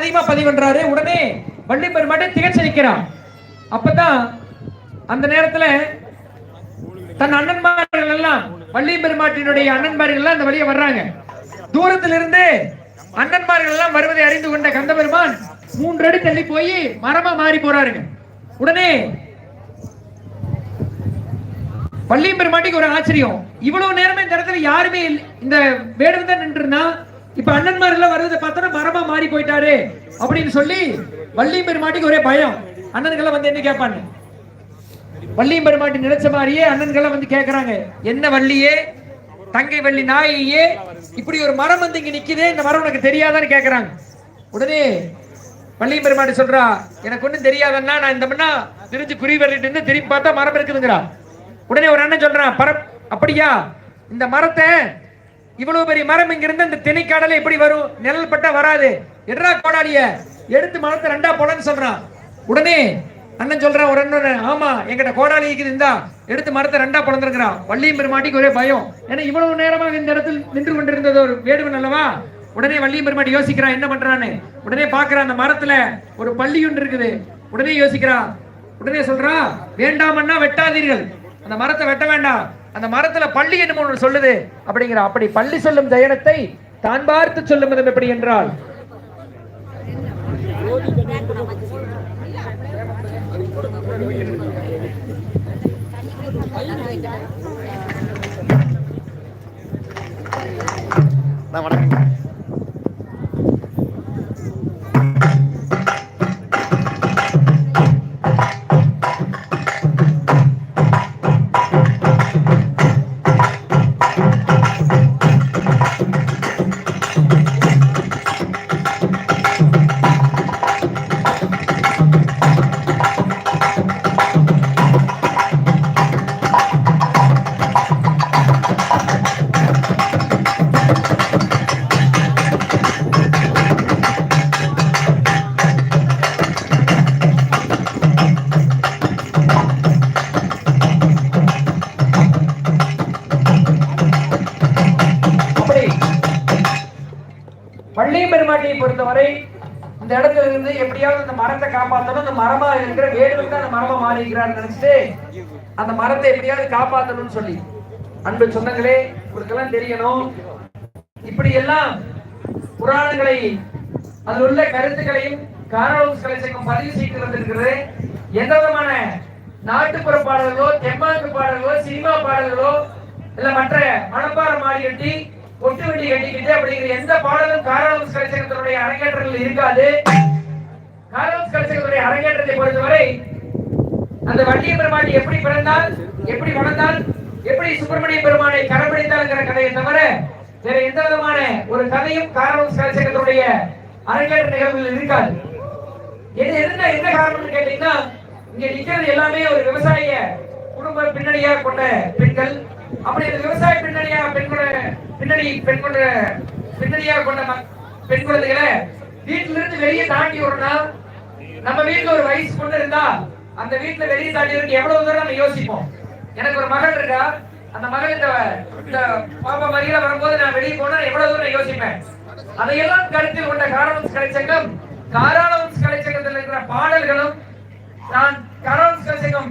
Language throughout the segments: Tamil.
பதிவு பண்றாரு உடனே வள்ளி பெருமாட்டை திகச்சு நிற்கிறான். அப்பதான் அந்த நேரத்துல தன் அண்ணன்மார்கள் எல்லாம் வள்ளி பெருமாட்டினுடைய அண்ணன்மார்கள் எல்லாம் அந்த வழியை வர்றாங்க. தூரத்திலிருந்து அண்ணன்மார்கள் எல்லாம் வருவதை அறிந்து கொண்ட கந்த பெருமான் மூன்று அடி தள்ளி போய் மரமா மாறி போறாருங்க. உடனே வள்ளியும் பெருமாட்டிக்கு ஒரு ஆச்சரியம். இவ்வளவு நேரமே இந்த இடத்துல யாருமே இந்த வேடுவன் தான் நின்றுனா இப்ப அண்ணன்மார் எல்லாம் வருவதை பார்த்தோன்னா மரமா மாறி போயிட்டாரு அப்படின்னு சொல்லி வள்ளியும் பெருமாட்டிக்கு ஒரே பயம். அண்ணன்கள் வந்து என்ன கேட்பாங்க? வள்ளியும் பெருமாட்டி நினைச்ச மாதிரியே அண்ணன்கள் வந்து கேட்கறாங்க என்ன வள்ளியே? தங்கை வள்ளி நாயையே இப்படி ஒரு மரம் வந்து இங்க நிக்குதே இந்த மரம் உனக்கு தெரியாதான்னு கேக்குறாங்க. உடனே வள்ளியும் பெருமாட்டி சொல்றா எனக்கு ஒண்ணும் தெரியாதன்னா நான் இந்த மண்ணா திரிஞ்சு குறி வரட்டு இருந்து திரும்பி பார்த்தா மரம் இருக்குதுங்கிறா. உடனே ஒரு அண்ணன் சொல்றான் பர அப்படியா? இந்த மரத்தை இவ்வளவு பெரிய மரம் இங்க இருந்து இந்த திணைக்காடல எப்படி வரும்? நிழல் பட்டா வராது. எட்ரா கோடாலிய எடுத்து மரத்தை ரெண்டா போலன்னு சொல்றான். உடனே அண்ணன் சொல்றான் ஒரு அண்ணன் ஆமா எங்கிட்ட கோடாலி இருக்குது இந்தா எடுத்து மரத்தை ரெண்டா பிளந்துருக்கிறான் வள்ளியும் பெருமாட்டிக்கு ஒரே பயம். ஏன்னா இவ்வளவு நேரமாக இந்த இடத்தில் நின்று கொண்டிருந்தது ஒரு வேடுவன் அல்லவா? உடனே வள்ளியும் பெருமாட்டி யோசிக்கிறான் என்ன பண்றான்னு. உடனே பாக்குறான் அந்த மரத்துல ஒரு பள்ளி ஒன்று இருக்குது. உடனே யோசிக்கிறான். உடனே சொல்றான் வேண்டாமன்னா வெட்டாதீர்கள். அந்த மரத்தை வெட்ட வேண்டாம். அந்த மரத்துல பள்ளி என்னும் ஒன்று சொல்லுது. அப்படிங்கிற அப்படி பள்ளி சொல்லும் தயனத்தை தான் பார்த்து சொல்லும் விதம் எப்படி என்றால் நான் வணக்கம். பள்ளியும் பெருமாட்டியை பொறுத்தவரை இந்த இடத்துல இருந்து எப்படியாவது அந்த மரத்தை காப்பாற்றணும் அந்த மரமா இருக்கிற வேடுவன் தான் அந்த மரமா மாறி இருக்கிறான்னு நினைச்சிட்டு அந்த மரத்தை எப்படியாவது காப்பாற்றணும்னு சொல்லி. அன்பு சொந்தங்களே உங்களுக்கெல்லாம் தெரியணும். இப்படி எல்லாம் புராணங்களை அதில் உள்ள கருத்துக்களையும் காரணங்களை செய்யும் பதிவு செய்து எந்த விதமான நாட்டுப்புற பாடல்களோ தெம்மாக்கு பாடல்களோ சினிமா பாடல்களோ இல்ல மற்ற மணப்பாறை மாறி கட்டி வெட்டி கட்டிக்கிட்டு அப்படிங்கிற எந்த பாடலும் காரணம் கலைச்சகத்தினுடைய அரங்கேற்றங்கள் இருக்காது. காரணம் கலைச்சகத்துடைய அரங்கேற்றத்தை பொறுத்தவரை அந்த வள்ளிய பெருமாட்டி எப்படி பிறந்தால் எப்படி வளர்ந்தால் எப்படி சுப்பிரமணிய பெருமானை கரம்பிடித்தால்ங்கிற கதையை தவிர வேற எந்த விதமான ஒரு கதையும் காரணம் கலைச்சகத்தினுடைய அரங்கேற்ற நிகழ்வுகள் இருக்காது. எது என்ன என்ன காரணம்னு கேட்டீங்கன்னா இங்க நிக்கிறது எல்லாமே ஒரு விவசாய குடும்ப பின்னணியா கொண்ட பெண்கள். அப்படி இந்த விவசாய பின்னணியா பெண்கள பின்னணி பெண் கொண்ட பின்னணியா கொண்ட பெண் குழந்தைகளை வீட்டுல இருந்து வெளியே தாண்டி விடணும்னா நம்ம வீட்டுல ஒரு வயசு பொண்ணு இருந்தா அந்த வீட்டுல வெளியே தாண்டி இருக்கு எவ்வளவு தூரம் நம்ம யோசிப்போம்? எனக்கு ஒரு மகள் இருக்கா? அந்த மகள் இந்த இந்த பாப்பா மாதிரிலாம் வரும்போது நான் வெளியே போனா எவ்வளவு தூரம் யோசிப்பேன்? அதையெல்லாம் கருத்தில் கொண்ட காரணம் கலைச்சங்கம் காரணம் கலைச்சங்கத்தில் இருக்கிற பாடல்களும் நான் காரணம் கலைச்சங்கம்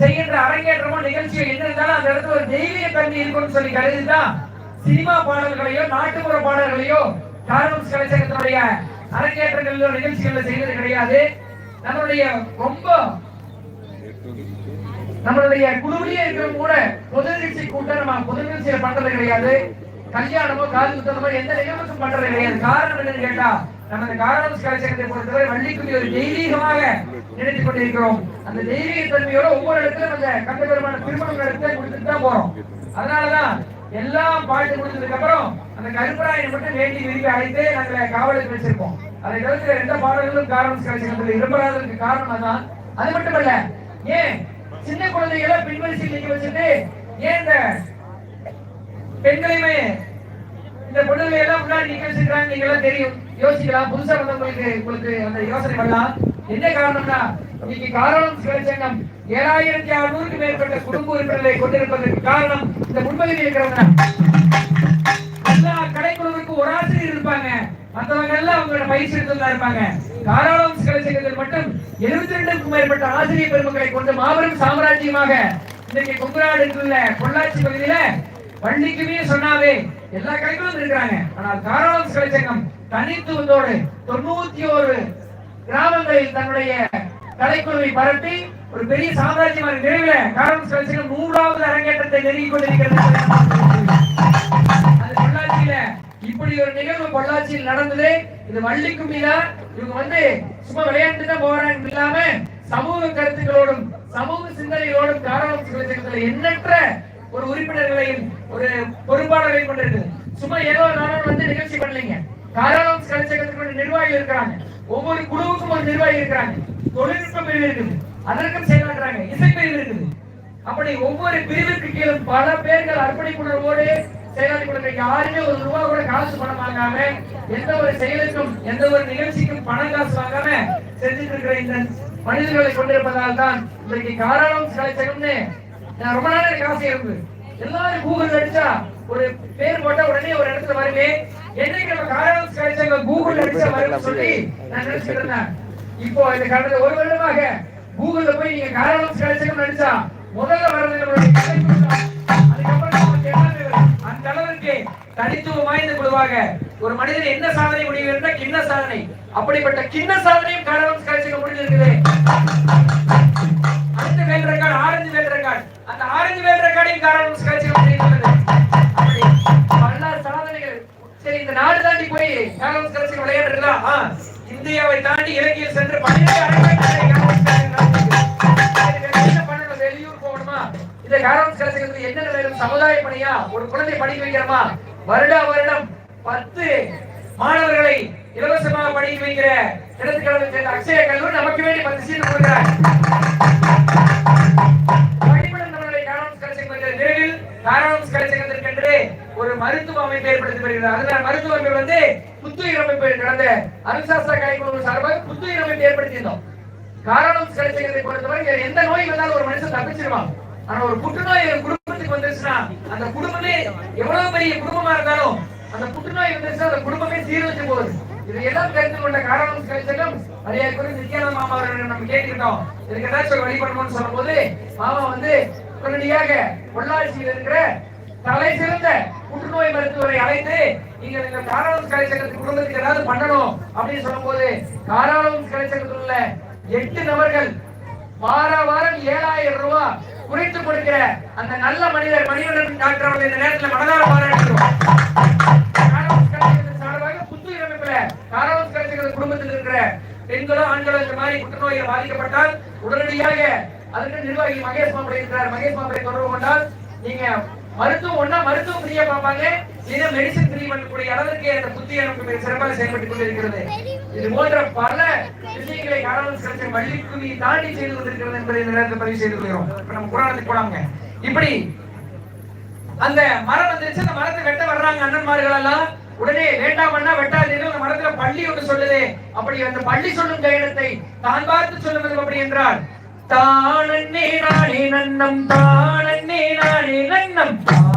செய்கின்ற அரங்கேற்றமோ நிகழ்ச்சியோ என்ன இருந்தாலும் அந்த இடத்துல ஒரு தெய்வீக தன்மை இருக்கும்னு சொல்லி கருதிதான் சினிமா பாடல்களையோ நாட்டுப்புற பாடல்களையோ காரணம் கலைச்சகத்தினுடைய அரங்கேற்றங்களிலோ நிகழ்ச்சிகளில் செய்வது கிடையாது. நம்மளுடைய ரொம்ப நம்மளுடைய குழுவிலேயே இருக்கிற கூட பொது நிகழ்ச்சி கூட்டம் நம்ம பொது நிகழ்ச்சியில பண்றது கிடையாது. கல்யாணமோ காது குத்தமோ எந்த நிகழ்ச்சியும் பண்றது கிடையாது. காரணம் என்னன்னு கேட்டா நம்ம இந்த காரணம் கலைச்சங்கத்தை பொறுத்தவரை வள்ளிக்குடி ஒரு தெய்வீகமாக நினைத்துக் கொண்டிருக்கிறோம். அந்த தெய்வீக தன்மையோட ஒவ்வொரு இடத்துல அந்த கந்தபெருமான திருமணம் எடுத்து கொடுத்துட்டு தான் போறோம். அதனாலதான் எல்லாம் பாட்டு முடிச்சதுக்கு அப்புறம் அந்த கருப்பராயனை மட்டும் வேண்டி விரும்பி அழைத்து நாங்களை காவலுக்கு வச்சிருப்போம் அதை தவிர்த்து எந்த பாடல்களும் காரணம் கலைச்சங்கத்தில் இருப்பதாதற்கு காரணம் அதான். அது மட்டுமல்ல ஏன் சின்ன குழந்தைகளை பின்வரிசையில் நிக்க வச்சுட்டு ஏன் இந்த பெண்களையுமே இந்த பொண்ணுகளை எல்லாம் முன்னாடி நிக்க வச்சிருக்காங்க நீங்க எல்லாம் தெரியும். யோசிக்கலாம். புதுசா வந்தவங்களுக்கு உங்களுக்கு அந்த யோசனை பண்ணலாம். என்ன காரணம்னா இன்னைக்கு காரணம் சிவசங்கம் ஏழாயிரத்தி அறுநூறுக்கு மேற்பட்ட குடும்ப உறுப்பினர்களை கொண்டிருப்பதற்கு காரணம் இந்த முன்பகுதியில் இருக்கிறவங்க எல்லா கடைக்குழுவுக்கு ஒரு ஆசிரியர் இருப்பாங்க. மற்றவங்க எல்லாம் அவங்களோட பயிற்சி எடுத்துதான் இருப்பாங்க. காராளம் கலைச்சங்கத்தில் மட்டும் எழுபத்தி ரெண்டுக்கும் மேற்பட்ட ஆசிரியர் பெருமக்களை கொண்டு மாபெரும் சாம்ராஜ்யமாக இன்னைக்கு கும்பராடு இருக்குல்ல பொள்ளாச்சி பகுதியில வள்ளிக்குமே சொன்னாவே எல்லா கலைகளும் இருக்கிறாங்க. ஆனால் காராளம் கலைச்சங்கம் தனித்துவத்தோடு தொண்ணூத்தி ஒரு கிராமங்களில் தன்னுடைய கலைக்குழுவை பரப்பி ஒரு பெரிய சாம்ராஜ்யமான நிறைவுல காரணம் கலைச்சங்கம் நூறாவது அரங்கேற்றத்தை நெருங்கிக் கொண்டிருக்கிறது. அது பொள்ளாச்சியில இப்படி ஒரு நிகழ்வு பொள்ளாச்சியில் நடந்தது. இது வள்ளி கும்மிதான் இவங்க வந்து சும்மா விளையாட்டு தான் போறாங்க இல்லாம சமூக கருத்துக்களோடும் சமூக சிந்தனைகளோடும் காரணம் கலைச்சங்கத்துல எண்ணற்ற ஒரு உறுப்பினர்களையும் ஒரு பொறுப்பாளர்களையும் கொண்டிருக்கு சும்மா ஏதோ நானும் வந்து நிகழ்ச்சி பண்ணலைங்க. காரணம் கலைச்சங்கத்துக்கு ஒரு நிர்வாகி இருக்கிறாங்க. ஒவ்வொரு குழுவுக்கும் ஒரு நிர்வாகி இருக்கிறாங்க. தொழில்நுட்ப பிரிவு இருக்குது. அதற்கும் செயலாற்றுறாங்க. இசை பிரிவு இருக்குது. அப்படி ஒவ்வொரு பிரிவிற்கு கீழும் பல பேர்கள் அர்ப்பணிப்புணர்வோடு செயலாற்றி கொடுக்க யாருமே ஒரு ரூபா கூட காசு பணம் வாங்காம எந்த ஒரு செயலுக்கும் எந்த ஒரு நிகழ்ச்சிக்கும் பணம் காசு வாங்காம செஞ்சுட்டு இருக்கிற இந்த மனிதர்களை கொண்டிருப்பதால் தான் இன்றைக்கு காரணம் கலைச்சகம்னு நான் ரொம்ப நாள் எனக்கு ஆசை இருந்து எல்லாரும் கூகுள் அடிச்சா ஒரு பேர் போட்டா உடனே ஒரு இடத்துல வருமே. என்னைக்கு நம்ம காரணம் கலைச்சகம் கூகுள் அடிச்சா வரும்னு சொல்லி நான் நினைச்சிட்டு இருந்தேன் இப்போ இந்த கடந்த ஒரு வருடமாக கூகுள்ல போய் நீங்க காரணம் கலைச்சகம் அடிச்சா முதல்ல வர்றது நம்மளுடைய. அந்த அளவிற்கு தனித்துவம் வாய்ந்த குழுவாக ஒரு மனிதன் என்ன சாதனை முடிவு கிண்ண சாதனை. அப்படிப்பட்ட கிண்ண சாதனையும் காரணம் கலைச்சகம் முடிஞ்சிருக்குது அடுத்த world record orange world record. அந்த ஆரஞ்சு வேல் ரெக்கார்டையும் காரணம் கலைச்சகம் முடிந்துள்ளது நாடு தாண்டி போய் காரணம் கலைச்சகம் விளையாடுறதா இந்தியாவை தாண்டி இலங்கையில் சென்று பன்னிரண்டு அரங்கேற்றங்களை வெளியூர் போகணுமா? இந்த காரணம் கலைச்சகத்துக்கு என்ன நிலையிலும் சமுதாய பணியா? ஒரு குழந்தை படிக்க வைக்கிறோமா? வருடா வருடம் பத்து மாணவர்களை இலவசமாக படிக்க வைக்கிற திறத்துக்கிழமை சேர்ந்த அக்ஷய கல்லூரி நமக்கு வேண்டி பத்து சீட்டு கொடுக்கிறார். அமைப்பு ஏற்படுத்தி வருகிறது அதனால் மருத்துவர்கள் வந்து புத்துயிர் அமைப்பு நடந்த அனுசாசன கலைக்குழு சார்பாக புத்துயிர் அமைப்பு ஏற்படுத்தியிருந்தோம். காரணம் கலைச்சகத்தை பொறுத்தவரை வேற எந்த நோய் வந்தாலும் ஒரு மனுஷன் தப்பிச்சிருவான். ஆனா ஒரு புற்றுநோய் ஒரு குடும்பத்துக்கு வந்துருச்சுன்னா அந்த குடும்பமே எவ்வளவு பெரிய குடும்பமா இருந்தாலும் அந்த புற்றுநோய் வந்துருச்சுன்னா அந்த குடும்பமே சீரழிச்சு போகுது. இது எல்லாம் தெரிந்து கொண்ட காரணம் கழிச்சலும் அதே குறித்து நித்யானந்த மாமா அவர்கள் நம்ம கேட்டுக்கிட்டோம். இதுக்கு ஏதாச்சும் வழி பண்ணணும்னு சொல்லும்போது மாமா வந்து உடனடியாக பொள்ளாச்சியில் இருக்கிற தலை சிறந்த புற்றுநோய் மருத்துவரை அழைத்து நீங்கள் இந்த காரணம் கலைச்சங்கத்துக்கு குடும்பத்துக்கு ஏதாவது பண்ணணும் அப்படின்னு சொல்லும்போது காரணம் கலைச்சங்கத்தில் உள்ள எட்டு நபர்கள் வார வாரம் ஏழாயிரம் ரூபாய் குறைத்து கொடுக்கிற அந்த நல்ல மனிதர் மணிவண்ணன் டாக்டர் அவர்கள் இந்த நேரத்தில் மனதார பாராட்டுகிறோம். சார்பாக புத்துயிர் அமைப்புல காரணம் கலைச்சங்கத்தின் குடும்பத்தில் இருக்கிற பெண்களோ ஆண்களோ இந்த மாதிரி புற்றுநோயில் பாதிக்கப்பட்டால் உடனடியாக அதற்கு நிர்வாகி மகேஷ் மாம்பரை இருக்கிறார். மகேஷ் மாம்பரை தொடர்பு கொண்டால் நீங்க மருத்துவம் ஒண்ணா மருத்துவம் ஃப்ரீயா பார்ப்பாங்க. இல்ல மெடிசன் ஃப்ரீ பண்ணக்கூடிய அளவுக்கு அந்த புத்தி எனக்கு மிக சிறப்பாக செயல்பட்டுக் கொண்டிருக்கிறது. இது போன்ற பல விஷயங்களை காரணம் சிறந்த வள்ளிக்குமி தாண்டி செய்து கொண்டிருக்கிறது என்பதை இந்த நேரத்தில் பதிவு செய்து கொள்கிறோம். இப்ப நம்ம புராணத்துக்கு போனாங்க இப்படி அந்த மரம் வந்துருச்சு. அந்த மரத்தை வெட்ட வர்றாங்க அண்ணன்மார்கள் எல்லாம். உடனே வேண்டாம் அண்ணா வெட்டாதீர்கள் அந்த மரத்துல பள்ளி ஒன்று சொல்லுது. அப்படி அந்த பள்ளி சொல்லும் கையெழுத்தை தான் பார்த்து சொல்லுவது அப்படி என்றால் தானே நானே நன்னம் தானே நானே நன்னம்.